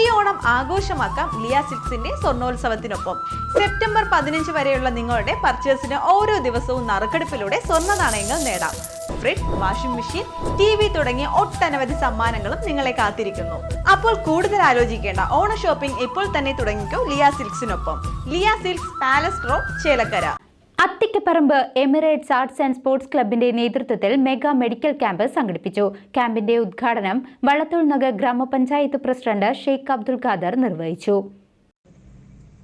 ഈ ഓണം ആഘോഷമാക്കാം ലിയ സിക്സിന്റെ സ്വർണോത്സവത്തിനൊപ്പം. സെപ്റ്റംബർ പതിനഞ്ച് വരെയുള്ള നിങ്ങളുടെ പർച്ചേസിന് ഓരോ ദിവസവും നറുക്കെടുപ്പിലൂടെ സ്വർണ നാണയങ്ങൾ നേടാം. Fridge washing machine T V തുടങ്ങിയ ഒട്ടനവധി സമ്മാനങ്ങളും നിങ്ങളെ കാത്തിരിക്കുന്നു. അപ്പോൾ കൂടുതൽ ആലോചിക്കേണ്ട ഓണ ഷോപ്പിംഗ് ഇപ്പോൾ തന്നെ തുടങ്ങിക്കോ Liya സിൽക്സിനൊപ്പം. Liya silks palace road Chelakkara. Athikkaparamba Emirates arts and sports ക്ലബിന്റെ നേതൃത്വത്തിൽ മെഗാ മെഡിക്കൽ ക്യാമ്പ് സംഘടിപ്പിച്ചു. ക്യാമ്പിന്റെ ഉദ്ഘാടനം വള്ളത്തോൾ നഗർ ഗ്രാമപഞ്ചായത്ത് പ്രസിഡന്റ് ഷെയ്ഖ് അബ്ദുൽ ഖാദർ നിർവഹിച്ചു.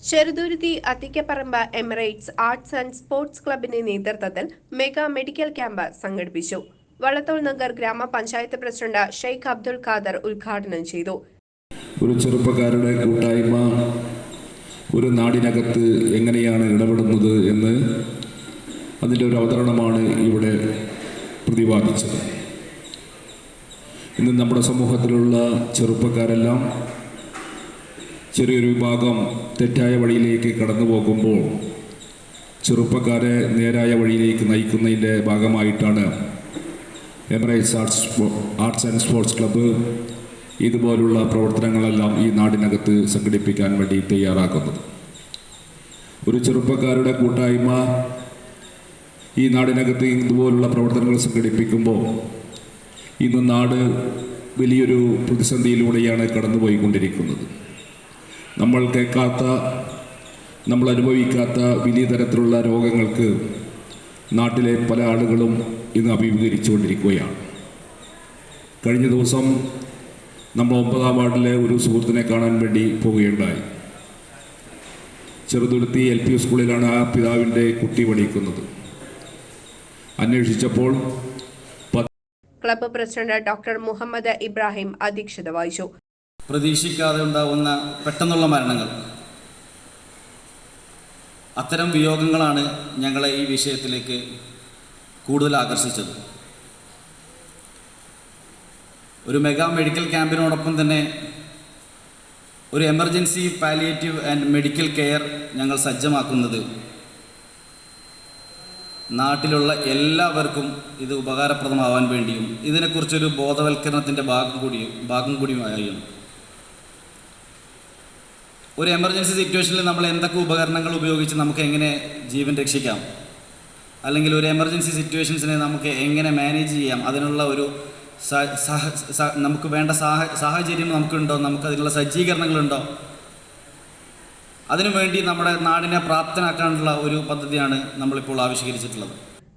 Cheruthuruthy Athikkaparamba Emirates arts and sports ക്ലബിന്റെ നേതൃത്വത്തിൽ മെഗാ മെഡിക്കൽ ക്യാമ്പ് സംഘടിപ്പിച്ചു. വള്ളത്തോൾ നഗർ ഗ്രാമപഞ്ചായത്ത് പ്രസിഡന്റ് ഷെയ്ഖ് അബ്ദുൽ ഖാദർ ഉദ്ഘാടനം ചെയ്തു. ഒരു ചെറുപ്പക്കാരുടെ കൂട്ടായ്മ ഒരു നാടിനകത്ത് എങ്ങനെയാണ് ഇടപെടുന്നത് എന്ന് അതിന്റെ ഒരു അവതരണമാണ് ഇവിടെ പ്രതിപാദിച്ചത്. ഇന്ന് നമ്മുടെ സമൂഹത്തിലുള്ള ചെറുപ്പക്കാരെല്ലാം ചെറിയൊരു വിഭാഗം തെറ്റായ വഴിയിലേക്ക് കടന്നു പോകുമ്പോൾ ചെറുപ്പക്കാരെ നേരായ വഴിയിലേക്ക് നയിക്കുന്നതിന്റെ ഭാഗമായിട്ടാണ് Emirates arts arts and sports club ഇതുപോലുള്ള പ്രവർത്തനങ്ങളെല്ലാം ഈ നാടിനകത്ത് സംഘടിപ്പിക്കാൻ വേണ്ടി തയ്യാറാക്കുന്നത്. ഒരു ചെറുപ്പക്കാരുടെ കൂട്ടായ്മ ഈ നാടിനകത്ത് ഇതുപോലുള്ള പ്രവർത്തനങ്ങൾ സംഘടിപ്പിക്കുമ്പോൾ ഇന്ന് നാട് വലിയൊരു പ്രതിസന്ധിയിലൂടെയാണ് കടന്നുപോയിക്കൊണ്ടിരിക്കുന്നത്. നമ്മൾ കേൾക്കാത്ത നമ്മൾ അനുഭവിക്കാത്ത വലിയ തരത്തിലുള്ള രോഗങ്ങൾക്ക് നാട്ടിലെ പല ആളുകളും ഇന്ന് അഭിമുഖീകരിച്ചുകൊണ്ടിരിക്കുകയാണ്. കഴിഞ്ഞ ദിവസം നമ്മൾ ഒമ്പതാം വാർഡിലെ ഒരു സുഹൃത്തിനെ കാണാൻ വേണ്ടി പോവുകയുണ്ടായി. ചെറുതുരുത്തി എൽ പി സ്കൂളിലാണ് ആ പിതാവിന്റെ കുട്ടി പഠിക്കുന്നത് അന്വേഷിച്ചപ്പോൾ club president doctor Muhammad Ibrahim അധ്യക്ഷത വഹിച്ചു. പ്രതീക്ഷിക്കാതെ ഉണ്ടാവുന്ന പെട്ടെന്നുള്ള മരണങ്ങൾ. അത്തരം വിയോഗങ്ങളാണ് ഞങ്ങളെ ഈ വിഷയത്തിലേക്ക് കൂടുതൽ ആകർഷിച്ചത്. ഒരു മെഗാ മെഡിക്കൽ ക്യാമ്പിനോടൊപ്പം തന്നെ ഒരു emergency palliative and medical care ഞങ്ങൾ സജ്ജമാക്കുന്നത്. നാട്ടിലുള്ള എല്ലാവർക്കും ഇത് ഉപകാരപ്രദമാവാൻ വേണ്ടിയും ഇതിനെക്കുറിച്ചൊരു ബോധവൽക്കരണത്തിന്റെ ഭാഗം കൂടിയും ഭാഗം കൂടിയുമായിരുന്നു ഒരു എമർജൻസി സിറ്റുവേഷനിൽ നമ്മൾ എന്തൊക്കെ ഉപകരണങ്ങൾ ഉപയോഗിച്ച് നമുക്ക് എങ്ങനെ ജീവൻ രക്ഷിക്കാം? അല്ലെങ്കിൽ ഒരു എമർജൻസി സിറ്റുവേഷൻസിനെ നമുക്ക് എങ്ങനെ മാനേജ് ചെയ്യാം? അതിനുള്ള ഒരു നമുക്ക് വേണ്ട സാഹ സാഹചര്യം നമുക്കുണ്ടോ? നമുക്ക് അതിനുള്ള സജ്ജീകരണങ്ങളുണ്ടോ? അതിനുവേണ്ടി നമ്മുടെ നാടിനെ പ്രാപ്തനാക്കാനുള്ള ഒരു പദ്ധതിയാണ് നമ്മളിപ്പോൾ ആവിഷ്കരിച്ചിട്ടുള്ളത്.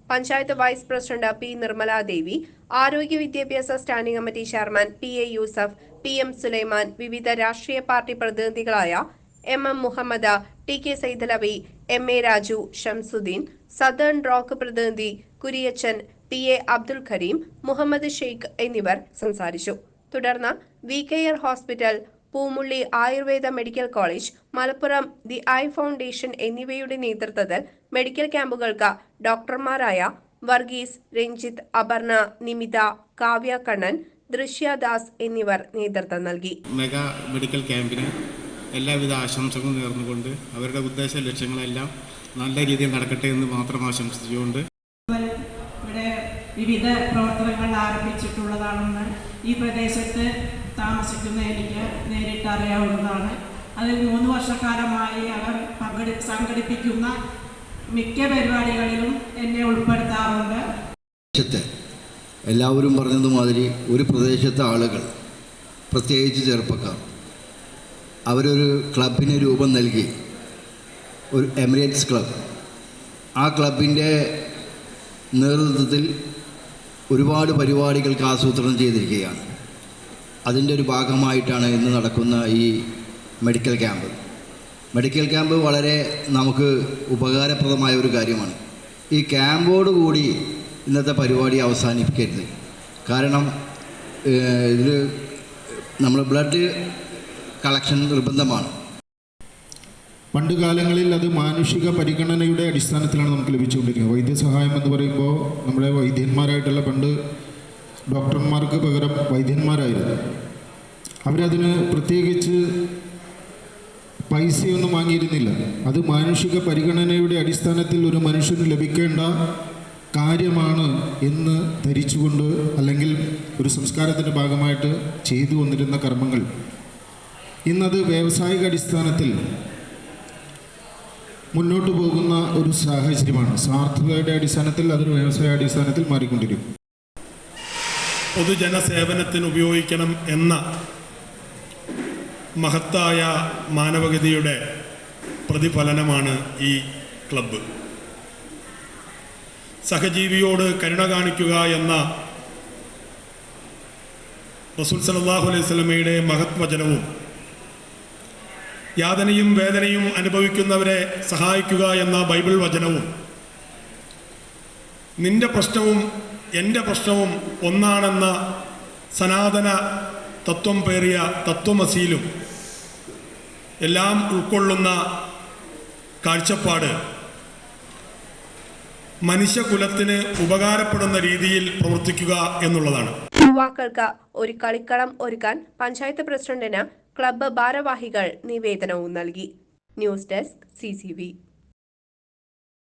Panchayat vice president P Nirmala Devi ആരോഗ്യ വിദ്യാഭ്യാസ standing committee chairman P A Yusuf P M Sulaiman വിവിധ രാഷ്ട്രീയ party പ്രതിനിധികളായ M M Muhammad T K Saidalavi M A Raju Shamsuddin southern rock പ്രതിനിധി കുരിയച്ചൻ പി എ അബ്ദുൽ കരീം മുഹമ്മദ് ഷെയ്ഖ് എന്നിവർ സംസാരിച്ചു. തുടർന്ന് we care hospital Poomulli Ayurveda medical college Malappuram the eye foundation എന്നിവയുടെ നേതൃത്വത്തിൽ medical ക്യാമ്പുകൾക്ക് ഡോക്ടർമാരായ വർഗീസ് രഞ്ജിത്ത് അപർണ നിമിത കാവ്യ കണ്ണൻ ദൃശ്യദാസ് എന്നിവർ നേതൃത്വം നൽകി. മെഗാ മെഡിക്കൽ ക്യാമ്പിന് എല്ലാവിധ ആശംസകളും നേർന്നുകൊണ്ട് അവരുടെ ഉദ്ദേശ ലക്ഷ്യങ്ങളെല്ലാം നല്ല രീതിയിൽ നടക്കട്ടെ എന്ന് മാത്രം ആശംസിച്ചുകൊണ്ട് ഇവിടെ വിവിധ പ്രവർത്തനങ്ങൾ ആരംഭിച്ചിട്ടുള്ളതാണെന്ന് ഈ പ്രദേശത്ത് താമസിക്കുന്ന എനിക്ക് നേരിട്ട് അറിയാവുന്നതാണ്. അതിൽ മൂന്ന് വർഷക്കാലമായി അവർ പങ്കെടു സംഘടിപ്പിക്കുന്ന മിക്ക പരിപാടികളിലും എന്നെ ഉൾപ്പെടുത്താറുണ്ട്. എല്ലാവരും പറഞ്ഞതുമാതിരി ഒരു പ്രദേശത്തെ ആളുകൾ പ്രത്യേകിച്ച് ചെറുപ്പക്കാർ അവരൊരു ക്ലബിന് രൂപം നൽകി ഒരു എമിറേറ്റ്സ് ക്ലബ് ആ ക്ലബിന്റെ നേതൃത്വത്തിൽ ഒരുപാട് പരിപാടികൾക്ക് ആസൂത്രണം ചെയ്തിരിക്കുകയാണ്. അതിന്റെ ഒരു ഭാഗമായിട്ടാണ് ഇന്ന് നടക്കുന്ന ഈ മെഡിക്കൽ ക്യാമ്പ്. മെഡിക്കൽ ക്യാമ്പ് വളരെ നമുക്ക് ഉപകാരപ്രദമായ ഒരു കാര്യമാണ്. ഈ ക്യാമ്പോടുകൂടി ഇന്നത്തെ പരിപാടി അവസാനിപ്പിക്കരുത്. കാരണം ഇതിൽ നമ്മൾ ബ്ലഡ് കളക്ഷൻ നിർബന്ധമാണ്. പണ്ട് കാലങ്ങളിൽ അത് മാനുഷിക പരിഗണനയുടെ അടിസ്ഥാനത്തിലാണ് നമുക്ക് ലഭിച്ചുകൊണ്ടിരിക്കുന്നത് വൈദ്യസഹായം എന്ന് പറയുമ്പോൾ നമ്മുടെ വൈദ്യന്മാരായിട്ടുള്ള പണ്ട് ഡോക്ടർമാർക്ക് പകരം വൈദ്യന്മാരായിരുന്നു. അവരതിന് പ്രത്യേകിച്ച് പൈസയൊന്നും വാങ്ങിയിരുന്നില്ല. അത് മാനുഷിക പരിഗണനയുടെ അടിസ്ഥാനത്തിൽ ഒരു മനുഷ്യന് ലഭിക്കേണ്ട കാര്യമാണ് എന്ന് ധരിച്ചുകൊണ്ട് അല്ലെങ്കിൽ ഒരു സംസ്കാരത്തിന്റെ ഭാഗമായിട്ട് ചെയ്തു വന്നിരുന്ന കർമ്മങ്ങൾ. ഇന്നത് വ്യാവസായിക അടിസ്ഥാനത്തിൽ മുന്നോട്ട് പോകുന്ന ഒരു സാഹചര്യമാണ്. സാർത്ഥകയുടെ അടിസ്ഥാനത്തിൽ അതൊരു വ്യവസായ അടിസ്ഥാനത്തിൽ മാറിക്കൊണ്ടിരിക്കും. പൊതുജന സേവനത്തിന് ഉപയോഗിക്കണം എന്ന മഹത്തായ മാനവഗതിയുടെ പ്രതിഫലനമാണ് ഈ ക്ലബ്ബ്. സഹജീവിയോട് കരുണ കാണിക്കുക എന്ന റസൂൽ സലാഹു അലൈഹി സ്വലമയുടെ മഹത് വചനവും യാതനയും വേദനയും അനുഭവിക്കുന്നവരെ സഹായിക്കുക എന്ന ബൈബിൾ വചനവും. നിന്റെ പ്രശ്നവും എന്റെ പ്രശ്നവും ഒന്നാണെന്ന സനാതന തത്വം പേറിയ തത്വമസീലും എല്ലാം ഉൾക്കൊള്ളുന്ന കാഴ്ചപ്പാട്. മനുഷ്യകുലത്തിന് ഉപകാരപ്പെടുന്ന രീതിയിൽ പ്രവർത്തിക്കുക എന്നുള്ളതാണ്. യുവാക്കൾക്ക് ഒരു കളിക്കളം ഒരുക്കാൻ പഞ്ചായത്ത് പ്രസിഡന്റിന് ക്ലബ്ബ് ഭാരവാഹികൾ നിവേദനവും നൽകി. News desk C